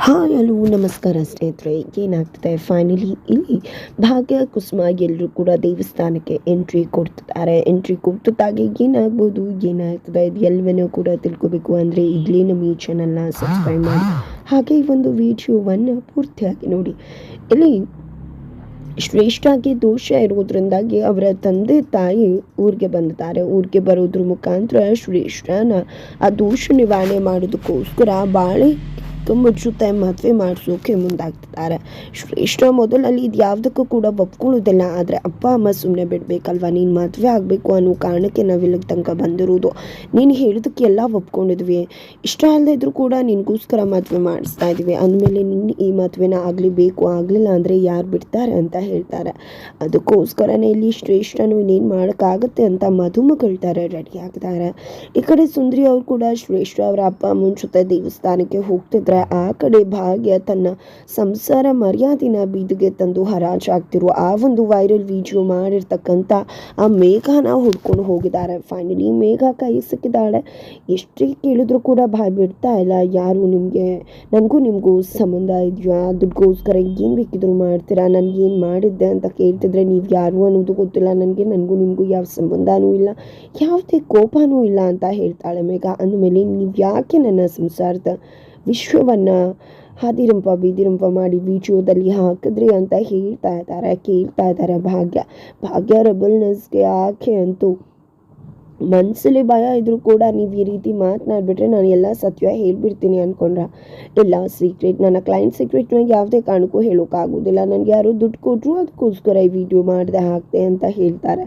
Hi, hello, ನಮಸ್ಕಾರ ಸ್ನೇಹಿತರೆ, ಏನಾಗ್ತದೆ? ಫೈನಲಿ ಇಲ್ಲಿ ಭಾಗ್ಯ, ಕುಸುಮ ಎಲ್ಲರೂ ಕೂಡ ದೇವಸ್ಥಾನಕ್ಕೆ ಎಂಟ್ರಿ ಕೊಡ್ತಿದ್ದಾರೆ. ಎಂಟ್ರಿ ಕೊಡ್ತಿದ್ದಾಗೆ ಏನಾಗ್ಬೋದು? ಏನಾಗ್ತದೆ? ಇದು ಎಲ್ಲವನ್ನೂ ಕೂಡ ತಿಳ್ಕೊಬೇಕು. ಅಂದರೆ ಈಗಲೇ ನಮ್ಮ ಈ ಚಾನಲ್ನ ಸಬ್ಸ್ಕ್ರೈಬ್ ಮಾಡಿ. ಹಾಗೆ ಈ ಒಂದು ವಿಡಿಯೋವನ್ನು ಪೂರ್ತಿಯಾಗಿ ನೋಡಿ. ಇಲ್ಲಿ ಶ್ರೇಷ್ಠಾಗಿ ದೋಷ ಇರೋದ್ರಿಂದಾಗಿ ಅವರ ತಂದೆ, ತಾಯಿ ಊರಿಗೆ ಬಂದಿದ್ದಾರೆ. ಊರಿಗೆ ಬರೋದ್ರ ಮುಖಾಂತರ ಶ್ರೇಷ್ಠನ ಆ ದೋಷ ನಿವಾರಣೆ ಮಾಡೋದಕ್ಕೋಸ್ಕರ ಬಾಳೆ ಮುಚ್ಚುತ್ತೆ ಮದುವೆ ಮಾಡಿಸೋಕೆ ಮುಂದಾಗ್ತಿದ್ದಾರೆ. ಶ್ರೇಷ್ಠ ಮೊದಲಲ್ಲಿ ಇದು ಯಾವುದಕ್ಕೂ ಕೂಡ ಒಪ್ಕೊಳ್ಳೋದಿಲ್ಲ. ಆದರೆ ಅಪ್ಪ, ಅಮ್ಮ ಸುಮ್ಮನೆ ಬಿಡಬೇಕಲ್ವ? ನೀನು ಮದುವೆ ಆಗಬೇಕು ಅನ್ನೋ ಕಾರಣಕ್ಕೆ ನಾವು ಇಲ್ಲಿಗೆ ತನಕ ಬಂದಿರೋದು. ನೀನು ಹೇಳಿದಕ್ಕೆ ಎಲ್ಲ ಒಪ್ಕೊಂಡಿದ್ವಿ. ಇಷ್ಟ ಅಲ್ಲದೆ ಇದ್ರೂ ಕೂಡ ನಿನಗೋಸ್ಕರ ಮದುವೆ ಮಾಡಿಸ್ತಾ ಇದ್ವಿ. ಅಂದಮೇಲೆ ನಿನ್ನ ಈ ಮದುವೆನ ಆಗಲೇಬೇಕು ಆಗಲಿಲ್ಲ ಅಂದರೆ ಯಾರು ಬಿಡ್ತಾರೆ ಅಂತ ಹೇಳ್ತಾರೆ. ಅದಕ್ಕೋಸ್ಕರನೇ ಇಲ್ಲಿ ಶ್ರೇಷ್ಠನು ಇನ್ನೇನು ಮಾಡೋಕ್ಕಾಗತ್ತೆ ಅಂತ ಮಧುಮಗಳ್ತಾರೆ ರೆಡಿ ಆಗ್ತಾರೆ. ಈ ಕಡೆ ಸುಂದರಿ ಅವ್ರು ಕೂಡ ಶ್ರೇಷ್ಠ ಅವರ ಅಪ್ಪ ಅಮ್ಮನ ಜೊತೆ ದೇವಸ್ಥಾನಕ್ಕೆ ಹೋಗ್ತಿದ್ರೆ. ಆ ಕಡೆ ಭಾಗ್ಯ ತನ್ನ ಸಂಸಾರ ಮರ್ಯಾದಿನ ಬೀದಿಗೆ ತಂದು ಹರಾಜಾಗ್ತಿರುವ ಆ ಒಂದು ವೈರಲ್ ವಿಡಿಯೋ ಮಾಡಿರ್ತಕ್ಕಂಥ ಆ ಮೇಘನ ಹುಡ್ಕೊಂಡು ಹೋಗಿದ್ದಾರೆ. ಫೈನಲಿ ಮೇಘ ಕೈ ಸಿಕ್ಕಿದ್ದಾಳೆ. ಎಷ್ಟೇ ಕೇಳಿದ್ರು ಕೂಡ ಬಾಯ್ ಬಿಡ್ತಾ ಇಲ್ಲ. ಯಾರು ನಿಮಗೆ, ನನಗೂ ನಿಮಗೂ ಸಂಬಂಧ ಇದೆಯಾ? ದುಡ್ಗೋಸ್ಕರ ಏನು ಬೇಕಿದ್ರು ಮಾಡ್ತೀರಾ? ನನಗೇನು ಮಾಡಿದ್ದೆ ಅಂತ ಕೇಳ್ತಿದ್ರೆ ನೀವು ಯಾರು ಅನ್ನೋದು ಗೊತ್ತಿಲ್ಲ. ನನಗೆ, ನನಗೂ, ನಿಮಗೂ ಯಾವ ಸಂಬಂಧನೂ ಇಲ್ಲ. ಯಾವುದೇ ಕೋಪನೂ ಇಲ್ಲ ಅಂತ ಹೇಳ್ತಾಳೆ ಮೇಘ. ಅಂದಮೇಲೆ ನೀವು ಯಾಕೆ ನನ್ನ ಸಂಸಾರದ ವಿಶ್ವವನ್ನು ಹಾದಿರಂಪ ಬೀದಿರಂಪ ಮಾಡಿ ವಿಡಿಯೋದಲ್ಲಿ ಹಾಕಿದ್ರಿ ಅಂತ ಹೇಳ್ತಾ ಇದ್ದಾರೆ, ಕೇಳ್ತಾ ಇದ್ದಾರೆ ಭಾಗ್ಯ. ಭಾಗ್ಯ ರಬಲ್ನೆಸ್ಗೆ ಆಕೆ ಅಂತೂ ಮನಸ್ಸಲ್ಲಿ ಭಯ ಇದ್ರೂ ಕೂಡ ನೀವು ಈ ರೀತಿ ಮಾತನಾಡ್ಬಿಟ್ರೆ ನಾನು ಎಲ್ಲ ಸತ್ಯ ಹೇಳ್ಬಿಡ್ತೀನಿ ಅಂದ್ಕೊಂಡ್ರೆ ಇಲ್ಲ ಸೀಕ್ರೆಟ್ ನನ್ನ ಕ್ಲೈಂಟ್ ಸೀಕ್ರೆಟ್ ನನಗೆ ಯಾವುದೇ ಕಾರಣಕ್ಕೂ ಹೇಳೋಕ್ಕಾಗೋದಿಲ್ಲ ನನಗೆ ಯಾರು ದುಡ್ಡು ಕೊಟ್ಟರು ಅದಕ್ಕೋಸ್ಕರ ಈ ವಿಡಿಯೋ ಮಾಡಿದೆ ಹಾಕ್ತೆ ಅಂತ ಹೇಳ್ತಾರೆ.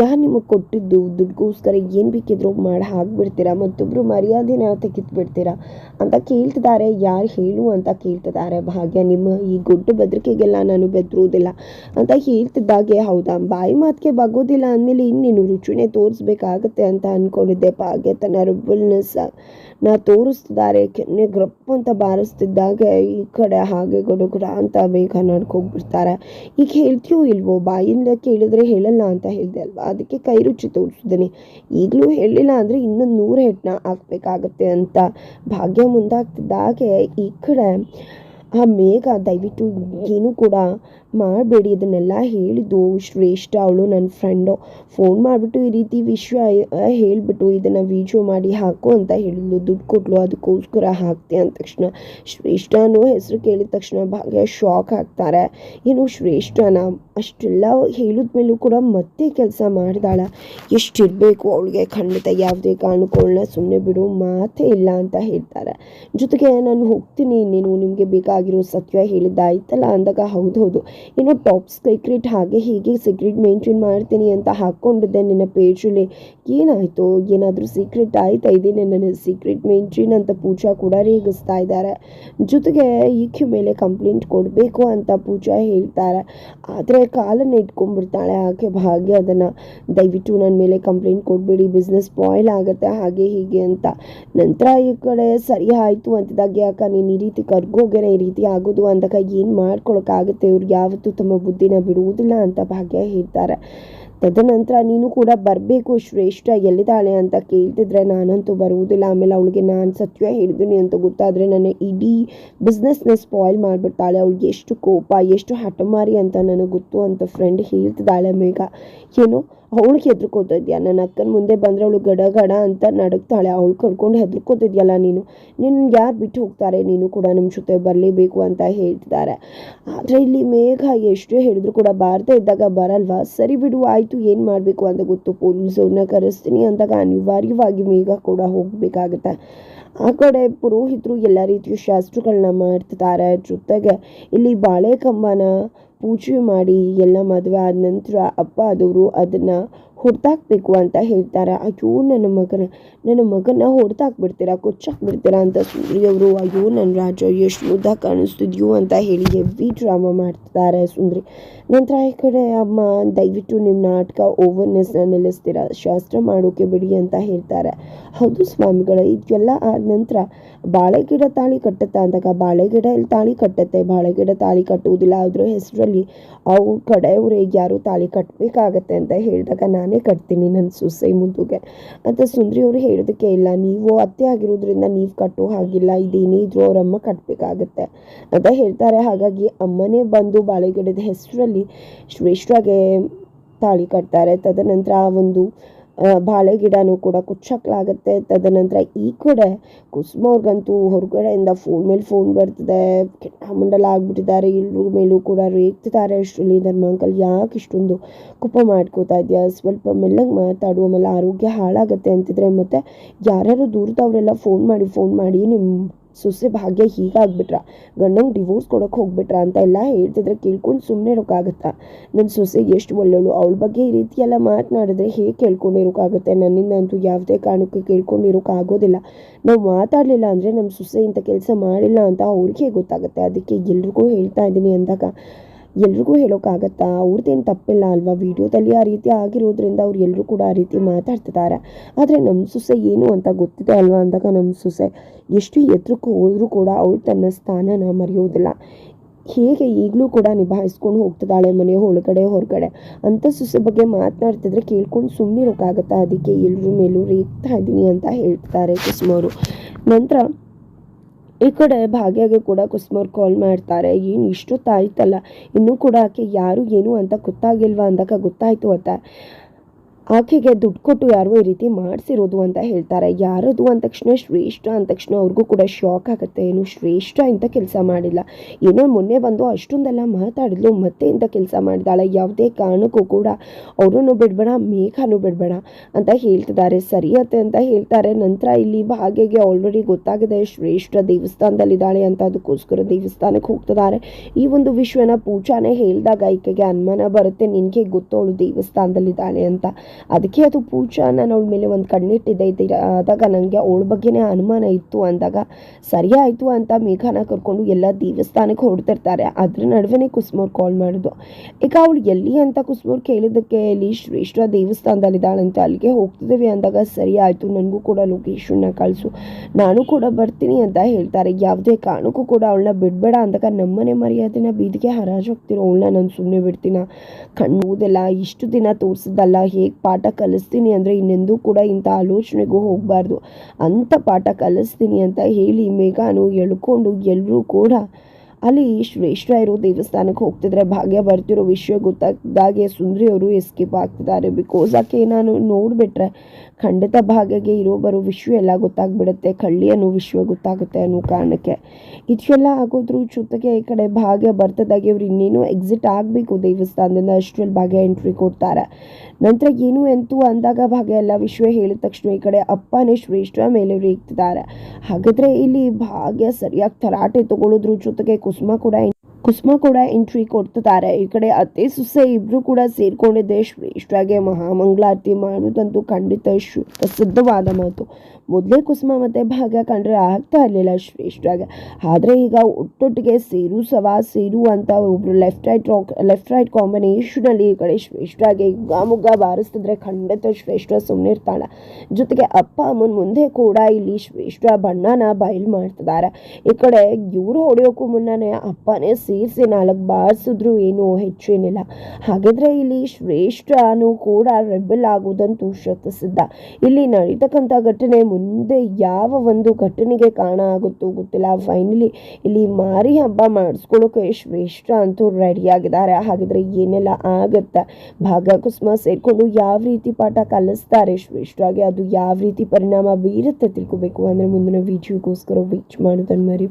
ಯಾರು ನಿಮಗೆ ಕೊಟ್ಟಿದ್ದು ದುಡ್ಡುಗೋಸ್ಕರ ಏನು ಬೇಕಿದ್ರು ಮಾಡಿ ಹಾಕ್ಬಿಡ್ತೀರಾ? ಮತ್ತೊಬ್ಬರು ಮರ್ಯಾದೆನ ತೆಗೆದುಬಿಡ್ತೀರಾ ಅಂತ ಕೇಳ್ತಿದ್ದಾರೆ. ಯಾರು ಹೇಳು ಅಂತ ಕೇಳ್ತಿದ್ದಾರೆ. ಭಾಗ್ಯ, ನಿಮ್ಮ ಈ ಗುಡ್ಡ ಬೆದರಿಕೆಗೆಲ್ಲ ನಾನು ಬೆದರುವುದಿಲ್ಲ ಅಂತ ಹೇಳ್ತಿದ್ದಾಗೆ, ಹೌದಾ? ಬಾಯಿ ಮಾತಿಗೆ ಬಗ್ಗೋದಿಲ್ಲ ಅಂದಮೇಲೆ ಇನ್ನೇನು ರುಚಿನೇ ತೋರಿಸ್ಬೇಕಾಗತ್ತೆ? ಅಂತ ಅಂದ್ಕೊಂಡಿದ್ದೆ ಭಾಗ್ಯ ತನ್ನ ರುಬ್ಬಲ್ನೆಸ್ ನಾ ತೋರಿಸ್ತಿದ್ದಾರೆ. ಕೆನ್ನೆ ಗ್ರಪ್ ಅಂತ ಬಾರಿಸ್ತಿದ್ದಾಗ ಈ ಕಡೆ ಹಾಗೆ ಗುಡುಗುಡ ಅಂತ ಬೇಗ ನಡ್ಕೋಗ್ಬಿಡ್ತಾರೆ ಈಗ ಹೇಳ್ತೀಯೋ ಇಲ್ವೋ? ಬಾಯಿಂದ ಕೇಳಿದ್ರೆ ಹೇಳಲ್ಲ ಅಂತ ಹೇಳಿದೆ ಅಲ್ವಾ? ಅದಕ್ಕೆ ಕೈ ರುಚಿ ತೋರಿಸಿದ್ದೀನಿ. ಈಗಲೂ ಹೇಳಿಲ್ಲ ಅಂದರೆ ಇನ್ನೂ ನೂರು ಹೆಟ್ಟನ್ನ ಹಾಕ್ಬೇಕಾಗತ್ತೆ ಅಂತ ಭಾಗ್ಯ ಮುಂದಾಗ್ತಿದ್ದಾಗೆ ಈ ಕಡೆ ಆ ಮೇಘ ದಯವಿಟ್ಟು ಏನು ಕೂಡ ಮಾಡಬೇಡಿ. ಇದನ್ನೆಲ್ಲ ಹೇಳಿದ್ದು ಶ್ರೇಷ್ಠ, ಅವಳು ನನ್ನ ಫ್ರೆಂಡು ಫೋನ್ ಮಾಡಿಬಿಟ್ಟು ಈ ರೀತಿ ವಿಷಯ ಹೇಳಿಬಿಟ್ಟು ಇದನ್ನು ವಿಡಿಯೋ ಮಾಡಿ ಹಾಕು ಅಂತ ಹೇಳಿದ್ಲು. ದುಡ್ಡು ಕೊಟ್ಲು, ಅದಕ್ಕೋಸ್ಕರ ಹಾಕ್ತೆ ಅಂದ ತಕ್ಷಣ. ಶ್ರೇಷ್ಠ ಅನ್ನೋ ಹೆಸರು ಕೇಳಿದ ತಕ್ಷಣ ಭಾಗ್ಯ ಶಾಕ್ ಆಗ್ತಾರೆ. ಏನು ಶ್ರೇಷ್ಠನ? ಅಷ್ಟೆಲ್ಲ ಹೇಳಿದ ಮೇಲೂ ಕೂಡ ಮತ್ತೆ ಕೆಲಸ ಮಾಡಿದಾಳ. ಎಷ್ಟಿರಬೇಕು ಅವಳಿಗೆ? ಖಂಡಿತ ಯಾವುದೇ ಕಾರಣಕ್ಕೂ ಸುಮ್ಮನೆ ಬಿಡು ಮಾತೇ ಇಲ್ಲ ಅಂತ ಹೇಳ್ತಾರೆ. ಜೊತೆಗೆ ನಾನು ಹೋಗ್ತೀನಿ, ನೀನು ನಿಮಗೆ ಬೇಕಾಗಿರೋ ಸತ್ಯ ಹೇಳಿದ್ದಾಯ್ತಲ್ಲ ಅಂದಾಗ ಹೌದು ಹೌದು. ಇನ್ನು ಟಾಪ್ ಸೀಕ್ರೆಟ್ ಹಾಗೆ ಹೀಗೆ ಸೀಕ್ರೆಟ್ ಮೇಂಟೈನ್ ಮಾಡ್ತೀನಿ ಅಂತ ಹಾಕ್ಕೊಂಡಿದ್ದೆ ನಿನ್ನ ಪೇಜಲ್ಲಿ ಏನಾಯಿತು? ಏನಾದರೂ ಸೀಕ್ರೆಟ್ ಆಯ್ತಾ ಇದ್ದೀನಿ ನನ್ನ ಸೀಕ್ರೆಟ್ ಮೇಂಟೈನ್ ಅಂತ ಪೂಜಾ ಕೂಡ ರೇಗಿಸ್ತಾ ಇದ್ದಾರೆ. ಜೊತೆಗೆ ಈಕೆ ಮೇಲೆ ಕಂಪ್ಲೇಂಟ್ ಕೊಡಬೇಕು ಅಂತ ಪೂಜಾ ಹೇಳ್ತಾರೆ. ಆದರೆ ಕಾಲನ್ನು ಇಟ್ಕೊಂಡ್ಬಿಡ್ತಾಳೆ ಆಕೆ ಭಾಗ್ಯ ಅದನ್ನು. ದಯವಿಟ್ಟು ನನ್ನ ಮೇಲೆ ಕಂಪ್ಲೇಂಟ್ ಕೊಡಬೇಡಿ, ಬಿಸ್ನೆಸ್ ಸ್ಪಾಯ್ಲ್ ಆಗುತ್ತೆ, ಹಾಗೆ ಹೀಗೆ ಅಂತ. ನಂತರ ಈ ಕಡೆ ಸರಿ ಆಯಿತು ಅಂತಿದಾಗ ಯಾಕೆ ನೀನು ಈ ರೀತಿ ಕರ್ಗೋಗ್ಯಾರ ಈ ರೀತಿ ಆಗೋದು ಅಂದಾಗ ಏನು ಮಾಡ್ಕೊಳಕ್ಕಾಗುತ್ತೆ ಇವ್ರಿಗೆ ಯಾವತ್ತೂ ತಮ್ಮ ಬುದ್ಧಿನ ಬಿಡುವುದಿಲ್ಲ ಅಂತ ಭಾಗ್ಯ ಹೇಳ್ತಾರೆ. ತದನಂತರ ನೀನು ಕೂಡ ಬರಬೇಕು ಶ್ರೇಷ್ಠ ಎಲ್ಲಿದ್ದಾಳೆ ಅಂತ ಕೇಳ್ತಿದ್ರೆ ನಾನಂತೂ ಬರುವುದಿಲ್ಲ. ಆಮೇಲೆ ಅವಳಿಗೆ ನಾನು ಸತ್ಯ ಹೇಳಿದ್ದೀನಿ ಅಂತ ಗೊತ್ತಾದರೆ ನನ್ನ ಇಡೀ ಬಿಸ್ನೆಸ್ನ ಸ್ಪಾಯ್ಲ್ ಮಾಡಿಬಿಡ್ತಾಳೆ. ಅವಳಿಗೆ ಎಷ್ಟು ಕೋಪ, ಎಷ್ಟು ಹಠಮಾರಿ ಅಂತ ನನಗೆ ಗೊತ್ತು ಅಂತ ಫ್ರೆಂಡ್ ಹೇಳ್ತಿದ್ದಾಳೆ ಮೇಘ. ಏನು ಅವಳಿಗೆ ಹೆದರ್ಕೋತಿದ್ಯಾ ನನ್ನ ಅಕ್ಕನ ಮುಂದೆ ಬಂದರೆ ಅವಳು ಗಡ ಗಡ ಅಂತ ನಡಗ್ತಾಳೆ. ಅವಳು ಕರ್ಕೊಂಡು ಹೆದರ್ಕೋತಿದ್ಯಲ್ಲ ನೀನು? ನಿನ್ನ ಯಾರು ಬಿಟ್ಟು ಹೋಗ್ತಾರೆ? ನೀನು ಕೂಡ ನಮ್ಮ ಜೊತೆ ಬರಲೇಬೇಕು ಅಂತ ಹೇಳ್ತಿದ್ದಾರೆ. ಆದರೆ ಇಲ್ಲಿ ಮೇಘ ಎಷ್ಟು ಹೇಳಿದ್ರು ಕೂಡ ಬಾರದೇ ಇದ್ದಾಗ ಬರಲ್ವಾ? ಸರಿ ಬಿಡು, ಆಯಿತು, ಏನು ಮಾಡಬೇಕು ಅಂತ ಗೊತ್ತು. ಪೊಲೀಸವ್ರನ್ನ ಕರೆಸ್ತೀನಿ ಅಂದಾಗ ಅನಿವಾರ್ಯವಾಗಿ ಮೇಘ ಕೂಡ ಹೋಗಬೇಕಾಗತ್ತೆ. ಆ ಕಡೆ ಪುರೋಹಿತರು ಎಲ್ಲ ರೀತಿಯ ಶಾಸ್ತ್ರಗಳನ್ನ ಮಾಡ್ತಿದ್ದಾರೆ ಜೊತೆಗೆ ಇಲ್ಲಿ ಬಾಳೆ ಕಂಬನ ಪೂಜೆ ಮಾಡಿ ಎಲ್ಲ ಮದುವೆ ಆದ ನಂತರ ಅಪ್ಪ ಆದವರು ಅದನ್ನು ಹೊಡೆದಾಕ್ಬೇಕು ಅಂತ ಹೇಳ್ತಾರೆ. ಅಯ್ಯೋ ನನ್ನ ಮಗನ ನನ್ನ ಮಗನ ಹೊಡೆದಾಕ್ಬಿಡ್ತೀರಾ ಕೊಚ್ಚಾಕ್ಬಿಡ್ತೀರಾ ಅಂತ ಸುಂದ್ರಿಯವರು ಅಯ್ಯೋ ನನ್ನ ರಾಜ, ಎಷ್ಟು ಮುದ್ದ ಕಾಣಿಸ್ತಿದ್ಯೋ ಅಂತ ಹೇಳಿ ಹೆವಿ ಡ್ರಾಮಾ ಮಾಡ್ತಿದ್ದಾರೆ ಸುಂದ್ರಿ. ನಂತರ ಈ ಕಡೆ ಅಮ್ಮ, ದಯವಿಟ್ಟು ನಿಮ್ಮ ನಾಟಕ ಓವರ್ನೆಸ್ನ ನಿಲ್ಲಿಸ್ತೀರಾ ಶಾಸ್ತ್ರ ಮಾಡೋಕೆ ಬಿಡಿ ಅಂತ ಹೇಳ್ತಾರೆ. ಹೌದು ಸ್ವಾಮಿಗಳ ಇದೆಲ್ಲ ಆದ ನಂತರ ಬಾಳೆ ಗಿಡ ತಾಳಿ ಕಟ್ಟುತ್ತೆ ಅಂದಾಗ ಬಾಳೆ ಗಿಡ ಇಲ್ಲಿ ತಾಳಿ ಕಟ್ಟುತ್ತೆ? ಬಾಳೆ ಗಿಡ ತಾಳಿ ಕಟ್ಟುವುದಿಲ್ಲ ಅದ್ರ ಹೆಸರಲ್ಲಿ ಅವ್ರ ಕಡೆಯವ್ರಿಗೆ ಯಾರು ತಾಳಿ ಕಟ್ಟಬೇಕಾಗತ್ತೆ ಅಂತ ಹೇಳಿದಾಗ ನಾನೇ ಕಟ್ತೀನಿ ನನ್ನ ಸೊಸೆ ಮುಂದುಗೆ. ಅಂತ ಸುಂದ್ರಿ ಅವರು ಹೇಳೋದಕ್ಕೆ ಇಲ್ಲ, ನೀವು ಅತ್ತೆ ಆಗಿರೋದ್ರಿಂದ ನೀವು ಕಟ್ಟೋ ಹಾಗಿಲ್ಲ, ಇದೇನೇ ಇದ್ರೂ ಅವರಮ್ಮ ಕಟ್ಟಬೇಕಾಗತ್ತೆ ಅಂತ ಹೇಳ್ತಾರೆ. ಹಾಗಾಗಿ ಅಮ್ಮನೇ ಬಂದು ಬಾಳೆಗಿಡದ ಹೆಸರಲ್ಲಿ ಶ್ರೇಷ್ಠಗೆ ತಾಳಿ ಕಟ್ತಾರೆ. ತದನಂತರ ಆ ಒಂದು ಬಾಳೆ ಗಿಡನೂ ಕೂಡ ಕುಚ್ಚಕ್ಲಾಗತ್ತೆ ತದನಂತರ ಈ ಕಡೆ ಕುಸುಮ ಅವ್ರಿಗಂತೂ ಹೊರಗಡೆಯಿಂದ ಫೋನ್ ಮೇಲೆ ಫೋನ್ ಬರ್ತಿದೆ. ಕೆಂಡಾಮಂಡಲ ಆಗ್ಬಿಟ್ಟಿದ್ದಾರೆ. ಎಲ್ಲರೂ ಮೇಲೂ ಕೂಡ ರೇಗ್ತಿದ್ದಾರೆ ಅಷ್ಟರಲ್ಲಿ. ಧರ್ಮ ಅಂಕಲ್ ಯಾಕೆ ಇಷ್ಟೊಂದು ಕೋಪ ಮಾಡ್ಕೋತಾ ಇದೆಯಾ? ಸ್ವಲ್ಪ ಮೆಲ್ಲಂಗೆ ಮಾತಾಡು. ಆಮೇಲೆ ಆರೋಗ್ಯ ಹಾಳಾಗತ್ತೆ ಅಂತಿದ್ರೆ ಮತ್ತೆ ಯಾರ್ಯಾರು ದೂರದವರೆಲ್ಲ ಫೋನ್ ಮಾಡಿ ಫೋನ್ ಮಾಡಿ ನಿಮ್ಮ ಸೊಸೆ ಭಾಗ್ಯ ಹೀಗಾಗ್ಬಿಟ್ರ. ಗಂಡಂಗೆ ಡಿವೋರ್ಸ್ ಕೊಡೋಕೆ ಹೋಗ್ಬಿಟ್ರ ಅಂತ ಎಲ್ಲ ಹೇಳ್ತಿದ್ರೆ ಕೇಳ್ಕೊಂಡು ಸುಮ್ಮನೆ ಇರೋಕ್ಕಾಗತ್ತಾ ನನ್ನ ಸೊಸೆಗೆ ಎಷ್ಟು ಒಳ್ಳೆಯವಳು ಅವಳ ಬಗ್ಗೆ ಈ ರೀತಿ ಎಲ್ಲ ಮಾತನಾಡಿದ್ರೆ ಹೇಗೆ ಕೇಳ್ಕೊಂಡಿರೋಕ್ಕಾಗುತ್ತೆ ನನ್ನಿಂದ ಅಂತೂ ಯಾವುದೇ ಕಾರಣಕ್ಕೂ ಕೇಳ್ಕೊಂಡಿರೋಕ್ಕಾಗೋದಿಲ್ಲ ನಾವು ಮಾತಾಡಲಿಲ್ಲ ಅಂದರೆ ನಮ್ಮ ಸೊಸೆ ಇಂಥ ಕೆಲಸ ಮಾಡಿಲ್ಲ ಅಂತ ಅವ್ರಿಗೆ ಗೊತ್ತಾಗುತ್ತೆ? ಅದಕ್ಕೆ ಎಲ್ರಿಗೂ ಹೇಳ್ತಾ ಇದ್ದೀನಿ ಅಂದಾಗ ಎಲ್ರಿಗೂ ಹೇಳೋಕ್ಕಾಗತ್ತಾ ಅವ್ರದ್ದೇನು ತಪ್ಪಿಲ್ಲ ಅಲ್ವಾ? ವಿಡಿಯೋದಲ್ಲಿ ಆ ರೀತಿ ಆಗಿರೋದ್ರಿಂದ ಅವ್ರು ಎಲ್ಲರೂ ಕೂಡ ಆ ರೀತಿ ಮಾತಾಡ್ತಿದ್ದಾರೆ ಆದರೆ ನಮ್ಮ ಸೊಸೆ ಏನು ಅಂತ ಗೊತ್ತಿದೆ ಅಲ್ವಾ ಅಂದಾಗ ನಮ್ಮ ಸೊಸೆ ಎಷ್ಟು ಎದುರುಕು ಹೋದರೂ ಕೂಡ ಅವಳು ತನ್ನ ಸ್ಥಾನನ ಮರೆಯೋದಿಲ್ಲ. ಹೇಗೆ ಈಗಲೂ ಕೂಡ ನಿಭಾಯಿಸ್ಕೊಂಡು ಹೋಗ್ತಿದ್ದಾಳೆ ಮನೆ ಒಳಗಡೆ ಹೊರಗಡೆ ಅಂಥ ಸೊಸೆ ಬಗ್ಗೆ ಮಾತನಾಡ್ತಿದ್ರೆ ಕೇಳ್ಕೊಂಡು ಸುಮ್ಮನಿರೋಕ್ಕಾಗತ್ತಾ ಅದಕ್ಕೆ ಎಲ್ಲರೂ ಮೇಲೂ ರೇಗ್ತಾ ಇದ್ದೀನಿ ಅಂತ ಹೇಳ್ತಾರೆ ಕುಸುಮವರು ನಂತರ ಈ ಕಡೆ ಭಾಗ್ಯಗೆ ಕೂಡ ಕುಸುಮವ್ರು ಕಾಲ್ ಮಾಡ್ತಾರೆ, ಏನು ಇಷ್ಟೊತ್ತಾಯ್ತಲ್ಲ, ಇನ್ನೂ ಕೂಡ ಆಕೆ ಯಾರು, ಏನು ಅಂತ ಗೊತ್ತಾಗಿಲ್ವಾ ಅಂದಾಗ ಗೊತ್ತಾಯಿತು ಅಂತ ಆಕೆಗೆ ದುಡ್ಡು ಕೊಟ್ಟು ಯಾರೋ ಈ ರೀತಿ ಮಾಡಿಸಿರೋದು ಅಂತ ಹೇಳ್ತಾರೆ. ಯಾರದು ಅಂದ ತಕ್ಷಣ ಶ್ರೇಷ್ಠ ಅಂದ ತಕ್ಷಣ ಅವ್ರಿಗೂ ಕೂಡ ಶಾಕ್ ಆಗುತ್ತೆ. ಏನು ಶ್ರೇಷ್ಠ ಇಂಥ ಕೆಲಸ ಮಾಡಿಲ್ಲ. ಏನೋ ಮೊನ್ನೆ ಬಂದು ಅಷ್ಟೊಂದೆಲ್ಲ ಮಾತಾಡಿದ್ಲು, ಮತ್ತೆ ಇಂಥ ಕೆಲಸ ಮಾಡಿದಾಳೆ. ಯಾವುದೇ ಕಾರಣಕ್ಕೂ ಕೂಡ ಅವರನ್ನು ಬಿಡಬೇಡ, ಮೇಘನೂ ಬಿಡಬೇಡ ಅಂತ ಹೇಳ್ತಿದ್ದಾರೆ. ಸರಿಯತ್ತೆ ಅಂತ ಹೇಳ್ತಾರೆ. ನಂತರ ಇಲ್ಲಿ ಭಾಗ್ಯಗೆ ಆಲ್ರೆಡಿ ಗೊತ್ತಾಗಿದೆ, ಶ್ರೇಷ್ಠ ದೇವಸ್ಥಾನದಲ್ಲಿದ್ದಾಳೆ ಅಂತ ಅದಕ್ಕೋಸ್ಕರ ದೇವಸ್ಥಾನಕ್ಕೆ ಹೋಗ್ತಿದ್ದಾರೆ. ಈ ಒಂದು ವಿಶ್ವನ ಪೂಜಾನೇ ಹೇಳಿದಾಗ ಈಕೆಗೆ ಅನುಮಾನ ಬರುತ್ತೆ, ನಿನಗೆ ಗೊತ್ತು ಅವಳು ದೇವಸ್ಥಾನದಲ್ಲಿದ್ದಾಳೆ ಅಂತ. ಅದಕ್ಕೆ ಅದು ಪೂಜಾ ನಾನು ಅವಳ ಮೇಲೆ ಒಂದು ಕಣ್ಣಿಟ್ಟಿದ್ದೆ ಇದ್ದೀರ ಆದಾಗ ನನಗೆ ಅವಳ ಬಗ್ಗೆನೇ ಅನುಮಾನ ಇತ್ತು ಅಂದಾಗ, ಸರಿ ಆಯಿತು ಅಂತ ಮೇಘನ ಕರ್ಕೊಂಡು ಎಲ್ಲ ದೇವಸ್ಥಾನಕ್ಕೆ ಹೊರಡ್ತಿರ್ತಾರೆ. ಅದ್ರ ನಡುವೆನೇ ಕುಸುಮೋರ್ ಕಾಲ್ ಮಾಡಿದ್ದು ಈಗ ಅವಳು ಎಲ್ಲಿ ಅಂತ ಕುಸುಮೋರ್ ಕೇಳಿದ್ದಕ್ಕೆ ಇಲ್ಲಿ ಶ್ರೇಷ್ಠ ದೇವಸ್ಥಾನದಲ್ಲಿದ್ದಾಳಂತೆ ಅಲ್ಲಿಗೆ ಹೋಗ್ತಿದ್ದೀವಿ ಅಂದಾಗ, ಸರಿ ಆಯಿತು, ನನಗೂ ಕೂಡ ಲೊಕೇಶನ್ನ ಕಳಿಸು. ನಾನು ಕೂಡ ಬರ್ತೀನಿ ಅಂತ ಹೇಳ್ತಾರೆ. ಯಾವುದೇ ಕಾರಣಕ್ಕೂ ಕೂಡ ಅವಳನ್ನ ಬಿಡಬೇಡ ಅಂದಾಗ, ನಮ್ಮನೆ ಮರ್ಯಾದೆನ ಬೀದಿಗೆ ಹರಾಜು ಹೋಗ್ತಿರೋ ಅವಳನ್ನ ನಾನು ಸುಮ್ಮನೆ ಬಿಡ್ತೀನ? ಕಣ್ಣುವುದೆಲ್ಲ ಇಷ್ಟು ದಿನ ತೋರಿಸಿದ್ದಲ್ಲ, ಹೇಗೆ ಪಾಠ ಕಲಿಸ್ತೀನಿ ಅಂದರೆ ಇನ್ನೆಂದೂ ಕೂಡ ಇಂಥ ಆಲೋಚನೆಗೂ ಹೋಗಬಾರ್ದು. ಅಂಥ ಪಾಠ ಕಲಿಸ್ತೀನಿ ಅಂತ ಹೇಳಿ ಮೇಘಾನು ಎಳ್ಕೊಂಡು ಎಲ್ಲರೂ ಕೂಡ ಅಲ್ಲಿ ಶ್ರೇಷ್ಠ ಇರೋ ದೇವಸ್ಥಾನಕ್ಕೆ ಹೋಗ್ತಿದ್ರೆ ಭಾಗ್ಯ ಬರ್ತಿರೋ ವಿಷಯ ಗೊತ್ತಾಗ್ದಾಗೆ ಸುಂದ್ರಿ ಅವರು ಎಸ್ಕೇಪ್ ಆಗ್ತಿದ್ದಾರೆ. ಬಿಕಾಸ್ ಆಕೆ ನಾನು ನೋಡಿಬಿಟ್ರೆ ಖಂಡಿತ ಭಾಗ್ಯಗೆ ಇರೋ ಬರೋ ವಿಷಯ ಎಲ್ಲ ಗೊತ್ತಾಗ್ಬಿಡುತ್ತೆ, ಕಳ್ಳಿ ಅನ್ನೋ ವಿಷಯ ಗೊತ್ತಾಗುತ್ತೆ ಅನ್ನೋ ಕಾರಣಕ್ಕೆ. ಇದೆಲ್ಲ ಆಗೋದ್ರ ಜೊತೆಗೆ ಈ ಕಡೆ ಭಾಗ್ಯ ಬರ್ತದಾಗೆ ಅವ್ರು ಇನ್ನೇನು ಎಕ್ಸಿಟ್ ಆಗಬೇಕು ದೇವಸ್ಥಾನದಿಂದ, ಅಷ್ಟರಲ್ಲಿ ಭಾಗ್ಯ ಎಂಟ್ರಿ ಕೊಡ್ತಾರೆ. ನಂತರ ಏನು ಎಂತು ಅಂದಾಗ ಭಾಗ್ಯ ಎಲ್ಲ ವಿಷಯ ಹೇಳಿದ ತಕ್ಷಣ ಈ ಕಡೆ ಅಪ್ಪನೇ ಶ್ರೇಷ್ಠ ಮೇಲೆ ರೇಗ್ತಿದ್ದಾರೆ ಹಾಗಾದ್ರೆ ಇಲ್ಲಿ ಭಾಗ್ಯ ಸರಿಯಾಗಿ ತರಾಟೆ ತಗೊಳ್ಳೋದ್ರ ಜೊತೆಗೆ ಕುಸುಮ ಕೂಡ ಕುಸುಮ ಕೂಡ ಎಂಟ್ರಿ ಕೊಡ್ತಿದ್ದಾರೆ. ಈ ಕಡೆ ಅತ್ತೆ ಸುಸೆ ಇಬ್ರು ಕೂಡ ಸೇರ್ಕೊಂಡಿದ್ದೆ. ಶ್ರೇಷ್ಠಾಗೆ ಮಹಾಮಂಗಳಾರತಿ ಮಾಡುವುದಂತೂ ಖಂಡಿತ ಶು, ಪ್ರಸಿದ್ಧವಾದ ಮಾತು. ಮೊದಲೇ ಕುಸುಮ ಮತ್ತೆ ಭಾಗ್ಯ ಕಂಡ್ರೆ ಆಗ್ತಾ ಇರಲಿಲ್ಲ ಶ್ರೇಷ್ಠಾಗ ಆದರೆ ಈಗ ಒಟ್ಟೊಟ್ಟಿಗೆ ಸೇರು ಸವಾ ಸೇರು ಅಂತ ಒಬ್ಬರು left right rock left right ಕಾಂಬಿನೇಷನಲ್ಲಿ ಈ ಕಡೆ ಶ್ರೇಷ್ಠಗೆ ಮುಗ್ಗ ಬಾರಿಸ್ತಿದ್ರೆ ಖಂಡಿತ ಶ್ರೇಷ್ಠ ಸುಮ್ಮನೆ ಇರ್ತಾಳ. ಜೊತೆಗೆ ಅಪ್ಪ, ಅಮ್ಮನ ಮುಂದೆ ಕೂಡ ಇಲ್ಲಿ ಶ್ರೇಷ್ಠ ಬಣ್ಣನ ಬಯಲು ಮಾಡ್ತಿದ್ದಾರೆ ಈ ಕಡೆ ಇವರು ಹೊಡೆಯೋಕ್ಕೂ ಮುನ್ನನೇ ಅಪ್ಪನೇ ಸೇರಿಸಿ ನಾಲ್ಕು ಬಾರಿಸಿದ್ರು ಏನು ಹೆಚ್ಚೇನಿಲ್ಲ. ಹಾಗಿದ್ರೆ ಇಲ್ಲಿ ಶ್ರೇಷ್ಠನು ಕೂಡ ರೆಬೆಲ್ ಆಗುವುದಂತೂ ಶತಸಿದ್ಧ. ಇಲ್ಲಿ ನಡೀತಕ್ಕಂಥ ಘಟನೆ ಮುಂದೆ ಯಾವ ಒಂದು ಘಟನೆಗೆ ಕಾರಣ ಆಗುತ್ತೋ ಗೊತ್ತಿಲ್ಲ. ಫೈನಲಿ ಇಲ್ಲಿ ಮಾರಿ ಹಬ್ಬ ಮಾಡಿಸ್ಕೊಳ್ಳೋಕೆ ಶ್ರೇಷ್ಠ ಅಂತೂ ರೆಡಿಯಾಗಿದ್ದಾರೆ ಹಾಗಿದ್ರೆ ಏನೆಲ್ಲ ಆಗುತ್ತೆ? ಭಾಗ ಕುಸುಮ ಸೇರಿಕೊಂಡು ಯಾವ ರೀತಿ ಪಾಠ ಕಲಿಸ್ತಾರೆ ಶ್ರೇಷ್ಠವಾಗಿ ಅದು ಯಾವ ರೀತಿ ಪರಿಣಾಮ ಬೀರುತ್ತೆ ತಿಳ್ಕೊಬೇಕು. ಅಂದರೆ ಮುಂದಿನ ವಿಡಿಯೋಗೋಸ್ಕರ ವೀಚ್ ಮಾಡೋದನ್ನು ಮರಿ